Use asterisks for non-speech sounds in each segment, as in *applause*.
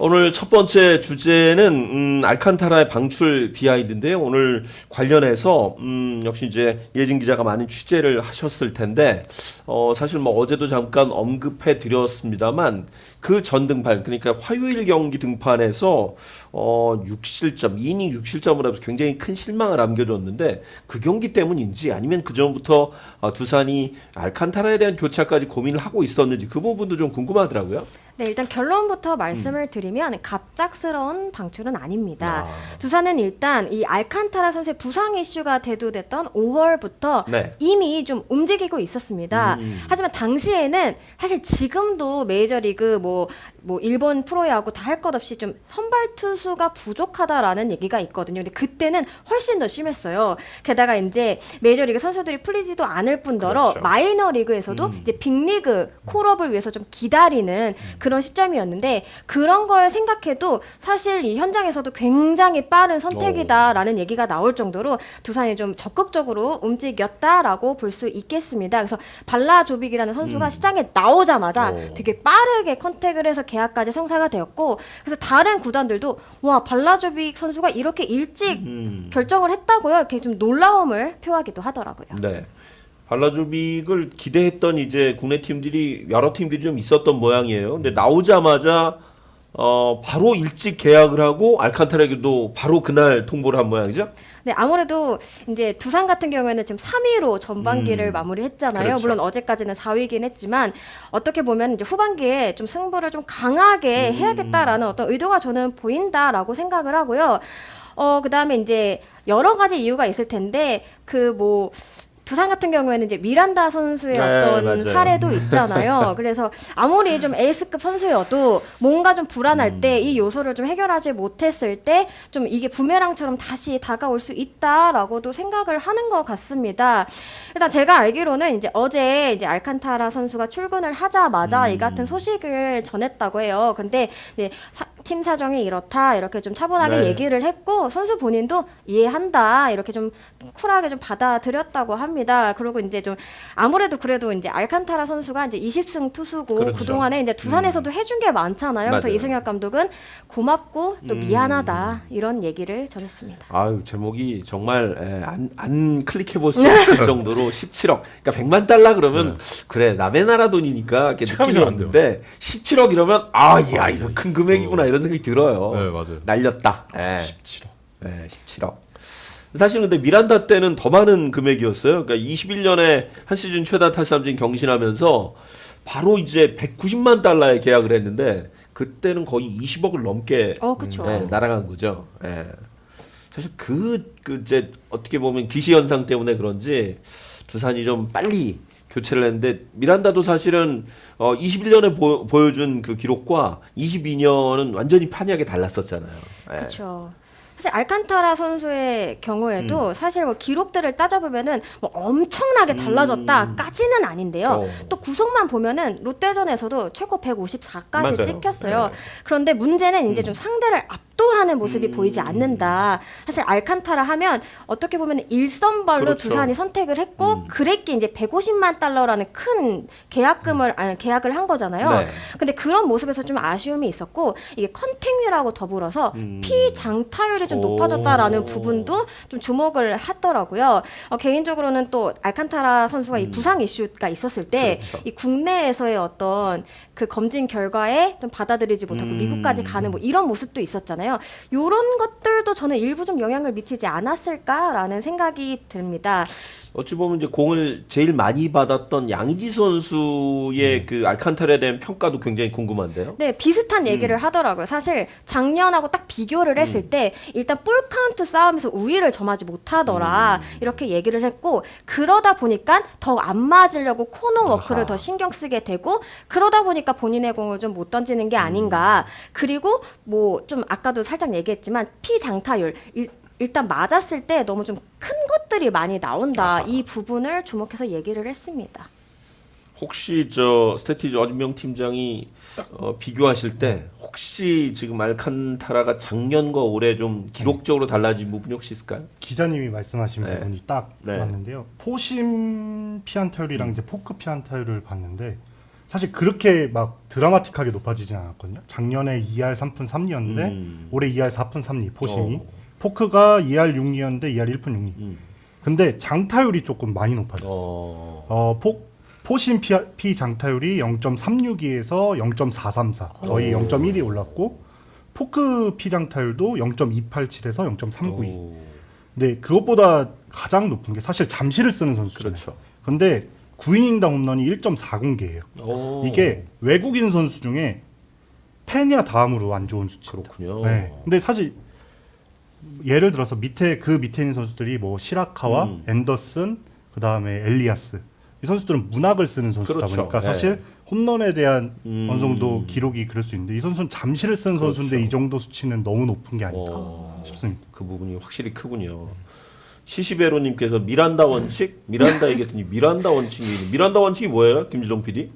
오늘 첫 번째 주제는 음, 알칸타라의 방출 비하인드인데요. 오늘 관련해서 음, 역시 이제 예진 기자가 많은 취재를 하셨을 텐데 어, 사실 뭐 어제도 잠깐 언급해 드렸습니다만 그 전등판 그러니까 화요일 경기 등판에서 어, 6실점 2이닝 6실점을 하면서 굉장히 큰 실망을 안겨줬는데 그 경기 때문인지 아니면 그 전부터 어, 두산이 알칸타라에 대한 교체까지 고민을 하고 있었는지 그 부분도 좀 궁금하더라고요. 네, 일단 결론부터 말씀을 드리면 갑작스러운 방출은 아닙니다. 아. 두산은 일단 이 알칸타라 선수의 부상 이슈가 대두됐던 5월부터 네. 이미 좀 움직이고 있었습니다. 음. 하지만 당시에는 사실 지금도 메이저리그 뭐, or 뭐 일본 프로야구 다 할 것 없이 좀 선발 투수가 부족하다라는 얘기가 있거든요. 근데 그때는 훨씬 더 심했어요. 게다가 이제 메이저리그 선수들이 풀리지도 않을 뿐더러 그렇죠. 마이너 리그에서도 이제 빅리그 콜업을 위해서 좀 기다리는 그런 시점이었는데 그런 걸 생각해도 사실 이 현장에서도 굉장히 빠른 선택이다라는 얘기가 나올 정도로 두산이 좀 적극적으로 움직였다라고 볼 수 있겠습니다. 그래서 발라조빅이라는 선수가 시장에 나오자마자 오. 되게 빠르게 컨택을 해서 계약까지 성사가 되었고 그래서 다른 구단들도 와 발라조빅 선수가 이렇게 일찍 음. 결정을 했다고요. 이렇게 좀 놀라움을 표하기도 하더라고요. 네. 발라조빅을 기대했던 이제 국내 팀들이 여러 팀들이 좀 있었던 모양이에요. 근데 나오자마자 어 바로 일찍 계약을 하고 알칸타라에게도 바로 그날 통보를 한 모양이죠. 네, 아무래도 이제 두산 같은 경우에는 지금 3위로 전반기를 음. 마무리했잖아요. 그렇죠. 물론 어제까지는 4위긴 했지만 어떻게 보면 이제 후반기에 좀 승부를 좀 강하게 음. 해야겠다라는 어떤 의도가 저는 보인다라고 생각을 하고요. 어, 그 다음에 이제 여러 가지 이유가 있을 텐데 그 뭐 두산 같은 경우에는 이제 미란다 선수의 네, 어떤 맞아요. 사례도 *laughs* 있잖아요. 그래서 아무리 좀 에이스급 선수여도 뭔가 좀 불안할 음. 때이 요소를 좀 해결하지 못했을 때 좀 이게 부메랑처럼 다시 다가올 수 있다라고도 생각을 하는 것 같습니다. 일단 제가 알기로는 이제 어제 이제 알칸타라 선수가 출근을 하자마자 이 음. 같은 소식을 전했다고 해요. 근데 이제 사- 팀 사정이 이렇다 이렇게 좀 차분하게 네. 얘기를 했고 선수 본인도 이해한다 이렇게 좀 쿨하게 좀 받아들였다고 합니다. 그리고 이제 좀 아무래도 그래도 이제 알칸타라 선수가 이제 20승 투수고 그렇죠. 그동안에 이제 두산에서도 해준 게 많잖아요. 그래서 맞아요. 이승엽 감독은 고맙고 또 음. 미안하다 이런 얘기를 전했습니다. 아유 제목이 정말 예, 안, 안 클릭해 볼 수 없을 *laughs* 정도로 17억. 그러니까 100만 달러 그러면 그래 남의 나라 돈이니까 이렇게 체감이 느낌이 잘안 돼요. 오는데 17억 이러면 아야 이거 큰 금액이구나 이런 생각이 들어요. 네, 맞아요. 날렸다. 예. 17억. 네, 17억. 사실 근데 미란다 때는 더 많은 금액이었어요. 그러니까 21년에 한 시즌 최다 탈삼진 경신하면서 바로 이제 190만 달러에 계약을 했는데 그때는 거의 20억을 넘게 어, 그쵸. 예, 날아간 거죠. 예. 사실 그, 그 이제 어떻게 보면 기시 현상 때문에 그런지 두산이 좀 빨리 교체를 했는데 미란다도 사실은 어 21년에 보, 보여준 그 기록과 22년은 완전히 판이하게 달랐었잖아요. 예. 그렇죠. 사실 알칸타라 선수의 경우에도 음. 사실 뭐 기록들을 따져보면은 뭐 엄청나게 달라졌다까지는 아닌데요. 어. 또 구속만 보면은 롯데전에서도 최고 154까지 맞아요. 찍혔어요. 네. 그런데 문제는 이제 음. 좀 상대를 압도하는 모습이 음. 보이지 않는다. 사실 알칸타라 하면 어떻게 보면 일선발로 그렇죠. 두산이 선택을 했고 음. 그랬기 이제 150만 달러라는 큰 계약금을 아니, 계약을 한 거잖아요. 네. 근데 그런 모습에서 좀 아쉬움이 있었고 이게 컨택률하고 더불어서 음. 피장타율이 좀 오. 높아졌다라는 부분도 좀 주목을 하더라고요. 어, 개인적으로는 또 알칸타라 선수가 이 부상 이슈가 있었을 때이 음. 그렇죠. 국내에서의 어떤 그 검진 결과에 좀 받아들이지 못하고 음. 미국까지 가는 뭐 이런 모습도 있었잖아요. 요런 것들도 저는 일부 좀 영향을 미치지 않았을까라는 생각이 듭니다. 어찌 보면 이제 공을 제일 많이 받았던 양의지 선수의 그 알칸타라에 대한 평가도 굉장히 궁금한데요. 네, 비슷한 얘기를 하더라고요. 사실 작년하고 딱 비교를 했을 때 일단 볼 카운트 싸움에서 우위를 점하지 못하더라. 이렇게 얘기를 했고 그러다 보니까 더 안 맞으려고 코너 워크를 아하. 더 신경 쓰게 되고 그러다 보니까 본인의 공을 좀 못 던지는 게 아닌가. 그리고 뭐 좀 아까도 살짝 얘기했지만 피장타율 일, 일단 맞았을 때 너무 좀 큰 것들이 많이 나온다. 이 부분을 주목해서 얘기를 했습니다. 혹시 저 스태티즈 어진명 팀장이 어, 비교하실 때 혹시 지금 알칸타라가 작년과 올해 좀 기록적으로 달라진 부분이 혹시 있을까요? 기자님이 말씀하신 네. 부분이 딱 네. 맞는데요. 포심 피안타율이랑 이제 포크 피안타율을 봤는데 사실 그렇게 막 드라마틱하게 높아지진 않았거든요. 작년에 2할 3푼 3리였는데 음. 올해 2할 4푼 3리 포심이 어. 포크가 2할 6리였는데 2할 1푼 6리. 음. 근데 장타율이 조금 많이 높아졌어. 어, 어. 포 포심 피, 피 장타율이 0.362에서 0.434 거의 오. 0.1이 올랐고 포크 피 장타율도 0.287에서 0.392. 오. 근데 그것보다 가장 높은 게 사실 잠시를 쓰는 선수죠. 그렇죠. 근데 9이닝당 홈런이 1.40개예요. 오. 이게 외국인 선수 중에 페냐 다음으로 안 좋은 수치입니다. 그렇군요. 네. 근데 사실 예를 들어서 밑에 그 밑에 있는 선수들이 뭐 시라카와 음. 앤더슨 그 다음에 엘리아스 이 선수들은 문학을 쓰는 선수다 그렇죠. 보니까 네. 사실 홈런에 대한 음. 어느 정도 기록이 그럴 수 있는데 이 선수는 잠시를 쓰는 그렇죠. 선수인데 이 정도 수치는 너무 높은 게 아닐까 어. 싶습니다. 그 부분이 확실히 크군요. 시시베로님께서 미란다 원칙, 미란다 얘기했더니 미란다 원칙이 미란다 원칙이 뭐예요, 김지동 PD?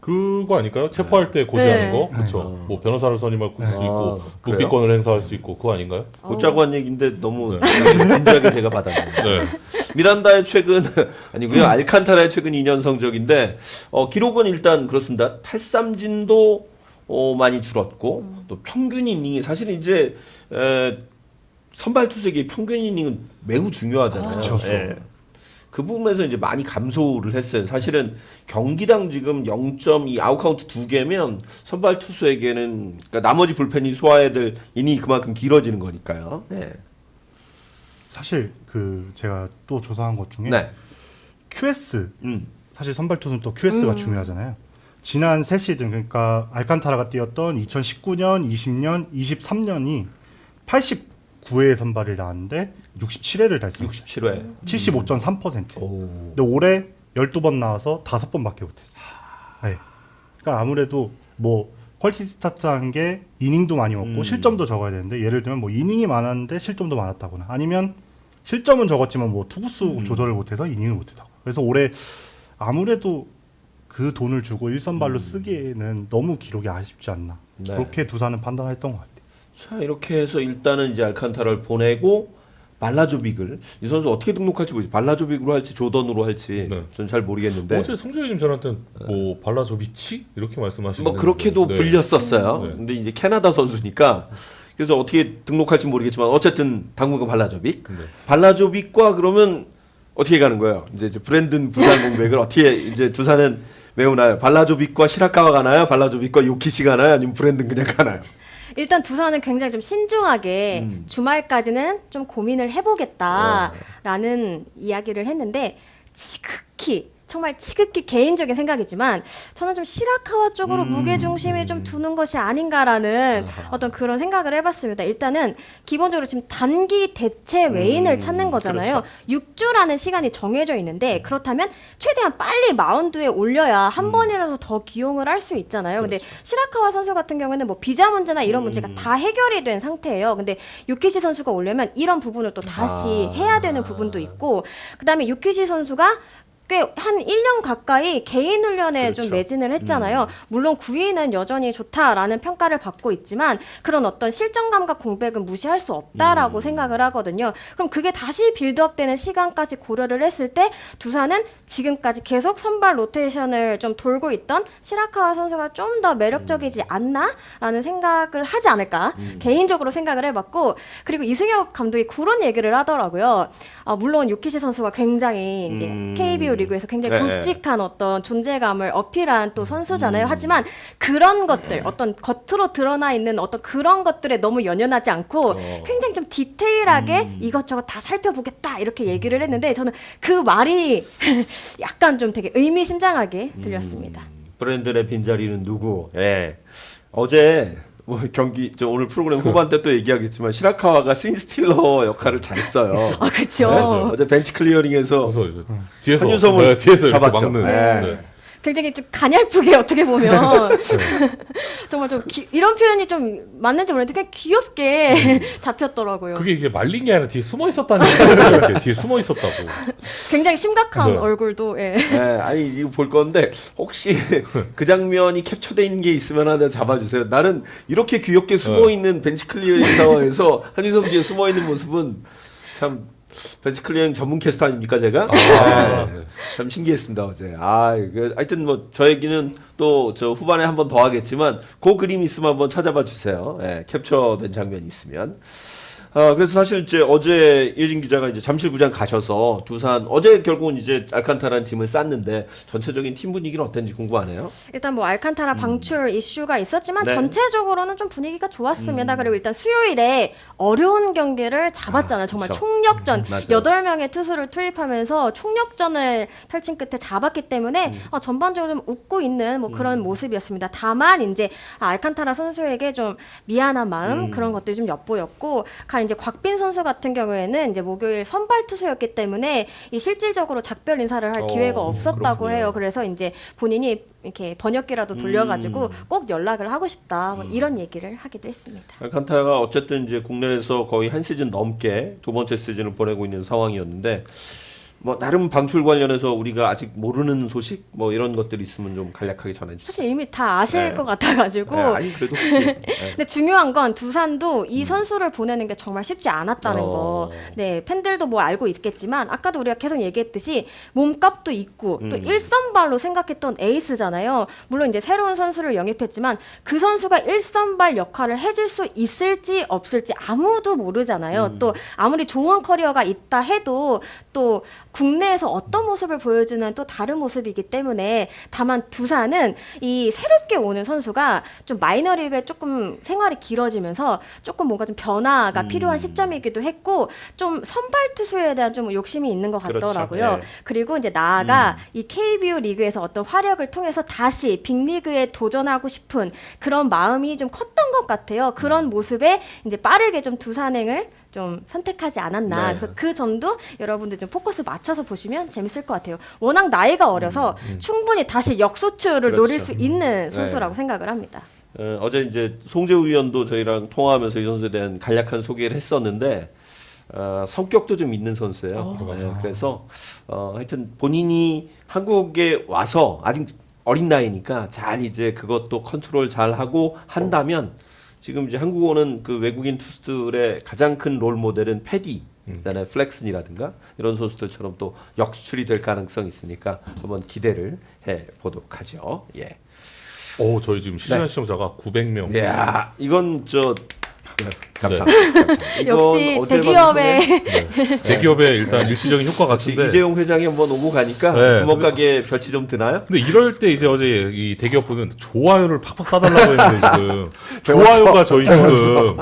그거 아닐까요? 체포할 때 고시하는 네. 거, 그렇죠. 뭐 변호사를 선임할 수 아, 있고 그래요? 묵비권을 행사할 수 있고 그거 아닌가요? 곧자고 한 얘기인데 너무 진지하게 제가 받았네요. 네. 미란다의 최근 아니고요 알칸타라의 최근 2년 성적인데 어, 기록은 일단 그렇습니다. 탈삼진도 어, 많이 줄었고 또 평균 이닝이 사실 이제 에, 선발 투수에게 평균 이닝은 매우 중요하잖아요. 그렇죠. 예. 그 부분에서 이제 많이 감소를 했어요. 사실은 경기당 지금 0.2 아웃카운트 두 개면 선발 투수에게는 그러니까 나머지 불펜이 소화해야 될 이닝이 그만큼 길어지는 거니까요. 네. 사실 그 제가 또 조사한 것 중에 네. QS 음. 사실 선발 투수는 또 QS가 중요하잖아요. 지난 세 시즌 그러니까 알칸타라가 뛰었던 2019년, 20년, 23년이 89회 선발을 나왔는데 67회를 달성. 67회. 75.3%. 오. 근데 올해 12번 나와서 5번밖에 못했어요. 네. 그러니까 아무래도 뭐 퀄리티 스타트하는 게 이닝도 많이 먹고 음. 실점도 적어야 되는데 예를 들면 뭐 이닝이 많았는데 실점도 많았다거나 아니면 실점은 적었지만 뭐 투구수 음. 조절을 못해서 이닝을 못했다고. 그래서 올해 아무래도 그 돈을 주고 일선발로 쓰기에는 너무 기록이 아쉽지 않나. 네. 그렇게 두산은 판단했던 것 같아요. 자 이렇게 해서 일단은 이제 알칸타라를 보내고 발라조빅을 이 선수 어떻게 등록할지 모르지 발라조빅으로 할지 조던으로 할지 네. 전 잘 모르겠는데 어제 성재님 저한테 뭐 발라조비치 이렇게 말씀하시는 뭐 그렇게도 네. 불렸었어요. 네. 근데 이제 캐나다 선수니까 그래서 어떻게 등록할지 모르겠지만 어쨌든 당분간 발라조빅 네. 발라조빅과 그러면 어떻게 가는 거예요? 이제 이제 브랜든 부산 공백을 어떻게 이제 두산은 메우나요? 발라조빅과 시라카와 가나요? 발라조빅과 요키시 가나요? 아니면 브랜든 그냥 가나요? 일단 두산은 굉장히 좀 신중하게 음. 주말까지는 좀 고민을 해보겠다라는 이야기를 했는데 지극히 정말 지극히 개인적인 생각이지만 저는 좀 시라카와 쪽으로 음. 무게 중심을 좀 두는 것이 아닌가라는 어떤 그런 생각을 해봤습니다. 일단은 기본적으로 지금 단기 대체 외인을 음, 찾는 거잖아요. 6주라는 시간이 정해져 있는데 그렇다면 최대한 빨리 마운드에 올려야 한 번이라도 더 기용을 할 수 있잖아요. 근데 시라카와 선수 같은 경우에는 뭐 비자 문제나 이런 문제가 다 해결이 된 상태예요. 근데 유키시 선수가 오려면 이런 부분을 또 다시 아. 해야 되는 부분도 있고 그다음에 유키시 선수가 꽤한 1년 가까이 개인 훈련에 좀 그렇죠. 매진을 했잖아요. 물론 9위는 여전히 좋다라는 평가를 받고 있지만 그런 어떤 실전 감각 공백은 무시할 수 없다라고 생각을 하거든요. 그럼 그게 다시 빌드업되는 시간까지 고려를 했을 때 두산은 지금까지 계속 선발 로테이션을 좀 돌고 있던 시라카와 선수가 좀 더 매력적이지 않나라는 생각을 하지 않을까 개인적으로 생각을 해봤고 그리고 이승엽 감독이 그런 얘기를 하더라고요. 아, 물론 유키시 선수가 굉장히 이제 음. KBO 리그에서 굉장히 네. 굵직한 어떤 존재감을 어필한 또 선수잖아요. 하지만 그런 것들, 어떤 겉으로 드러나 있는 어떤 그런 것들에 너무 연연하지 않고 어. 굉장히 좀 디테일하게 이것저것 다 살펴보겠다 이렇게 얘기를 했는데 저는 그 말이 *laughs* 약간 좀 되게 의미심장하게 들렸습니다. 브랜든의 빈자리는 누구? 예. 어제 뭐 경기 저 오늘 프로그램 후반 때 또 얘기하겠지만 시라카와가 신스틸러 역할을 잘했어요. 아 그렇죠. 네, 어제 벤치 클리어링에서 그래서 이제 뒤에서 한유섬을 네, 뒤에서 이렇게 잡았죠. 막는 네. 네. 굉장히 좀 가냘프게 *laughs* 어떻게 보면 *laughs* 정말 좀 기- 이런 표현이 좀 맞는지 모르겠는데 그냥 귀엽게 *laughs* 잡혔더라고요. 그게 이게 말린 게 아니라 뒤에 숨어 있었다는 얘기예요. 뒤에 숨어 있었다고. 굉장히 심각한 네. 얼굴도 예. 예, 아니 이거 볼 건데 혹시 그 장면이 캡처돼 있는 게 있으면 하나 잡아주세요. 나는 이렇게 귀엽게 숨어 있는 벤치 클리어링 상황에서 한유섬 뒤에 숨어 있는 모습은 참 벤치 클리닝 전문 캐스터 아닙니까 제가? 아, 네. 참 신기했습니다 어제. 아, 이거 하여튼 뭐 저 얘기는 또 저 후반에 한번 더 하겠지만 그 그림 있으면 한번 찾아봐 주세요. 예, 캡처된 장면이 있으면. 아, 그래서 사실 이제 어제 예진 기자가 이제 잠실구장 가셔서 두산 어제 결국은 이제 알칸타라는 짐을 쌌는데 전체적인 팀 분위기는 어땠는지 궁금하네요. 일단 뭐 알칸타라 방출 이슈가 있었지만 네. 전체적으로는 좀 분위기가 좋았습니다. 그리고 일단 수요일에 어려운 경기를 잡았잖아요. 정말 그쵸. 총력전 음, 맞아요. 여덟 명의 투수를 투입하면서 총력전을 펼친 끝에 잡았기 때문에 음. 어, 전반적으로 좀 웃고 있는 뭐 그런 모습이었습니다. 다만 이제 아, 알칸타라 선수에게 좀 미안한 마음 음. 그런 것들이 좀 엿보였고 간 이제 곽빈 선수 같은 경우에는 이제 목요일 선발 투수였기 때문에 이 실질적으로 작별 인사를 할 어, 기회가 없었다고 그렇군요. 해요. 그래서 이제 본인이 이렇게 번역기라도 돌려가지고 음. 꼭 연락을 하고 싶다 뭐 이런 얘기를 하기도 했습니다. 알칸타가 어쨌든 이제 국내에서 거의 한 시즌 넘게 두 번째 시즌을 보내고 있는 상황이었는데 뭐 나름 방출 관련해서 우리가 아직 모르는 소식 뭐 이런 것들이 있으면 좀 간략하게 전해 주세요. 사실 이미 다 아실 네. 것 같아가지고 네, 아니 그래도 혹시 *laughs* 네. 근데 중요한 건 두산도 이 선수를 보내는 게 정말 쉽지 않았다는 음. 어. 거. 네, 팬들도 뭐 알고 있겠지만 아까도 우리가 계속 얘기했듯이 몸값도 있고 또 음. 일선발로 생각했던 에이스잖아요. 물론 이제 새로운 선수를 영입했지만 그 선수가 일선발 역할을 해줄 수 있을지 없을지 아무도 모르잖아요. 음. 또 아무리 좋은 커리어가 있다 해도 또 국내에서 어떤 모습을 보여주는 또 다른 모습이기 때문에 다만 두산은 이 새롭게 오는 선수가 좀 마이너리그에 조금 생활이 길어지면서 조금 뭔가 좀 변화가 음. 필요한 시점이기도 했고 좀 선발 투수에 대한 좀 욕심이 있는 것 그렇죠. 같더라고요. 네. 그리고 이제 나아가 이 KBO 리그에서 어떤 활약을 통해서 다시 빅리그에 도전하고 싶은 그런 마음이 좀 컸던 것 같아요. 음. 그런 모습에 이제 빠르게 좀 두산행을 좀 선택하지 않았나. 네. 그래서 그 점도 여러분들 좀 포커스 맞춰서 보시면 재밌을 것 같아요. 워낙 나이가 어려서 충분히 다시 음, 그렇죠. 노릴 수 있는 선수라고 네. 생각을 합니다. 어, 어제 이제 송재우 위원도 저희랑 통화하면서 이 선수에 대한 간략한 소개를 했었는데 어, 성격도 좀 있는 선수예요. 네, 그래서 어, 하여튼 본인이 한국에 와서 아직 어린 나이니까 잘 이제 그것도 컨트롤 잘 하고 한다면 지금 이제 한국 오는 그 외국인 투수들의 가장 큰 롤 모델은 패디. 그다음에 플렉슨이라든가 이런 선수들처럼 또 역수출이 될 가능성이 있으니까 한번 기대를 해 보도록 하죠. 예. 오 저희 지금 네. 시간 시청자가 900명. 이야, 이건 저 네, 감사합니다. 이건 역시 어제 대기업의 방송에 대기업의 일단 일시적인 효과 같은데. 이재용 회장이 한번 오고 가니까 네. 구멍가게 볕이 좀 드나요? 근데 이럴 때 이제 어제 이 대기업 분은 좋아요를 팍팍 싸달라고 했는데 지금 *laughs* 배웠어. 좋아요가 저희 지금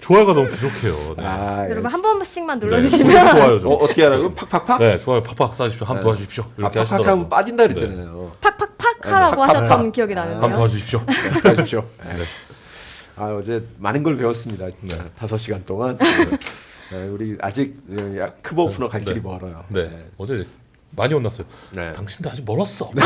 좋아요가 너무 부족해요. 네. 아, 여러분 한 번씩만 네, 눌러주시면 좋아요 어, 좀. 어떻게 하라고? 팍팍팍? 네, 좋아요 팍팍 쏴주십시오. 한번 도와주십시오. 아, 이렇게 팍팍 하면 하시더라고요. 빠진다 그랬잖아요. 팍팍팍 하라고 팍팍팍. 하셨던 기억이 나는데요. 도와주십시오. 해주십시오. 아, 어제 많은 걸 배웠습니다. 진짜 다섯 시간 동안. 네, 우리 아직 야, 크보 오프너 갈 길이 네. 멀어요. 네, 어제 많이 혼났어요. 네. 당신도 아직 멀었어. *laughs*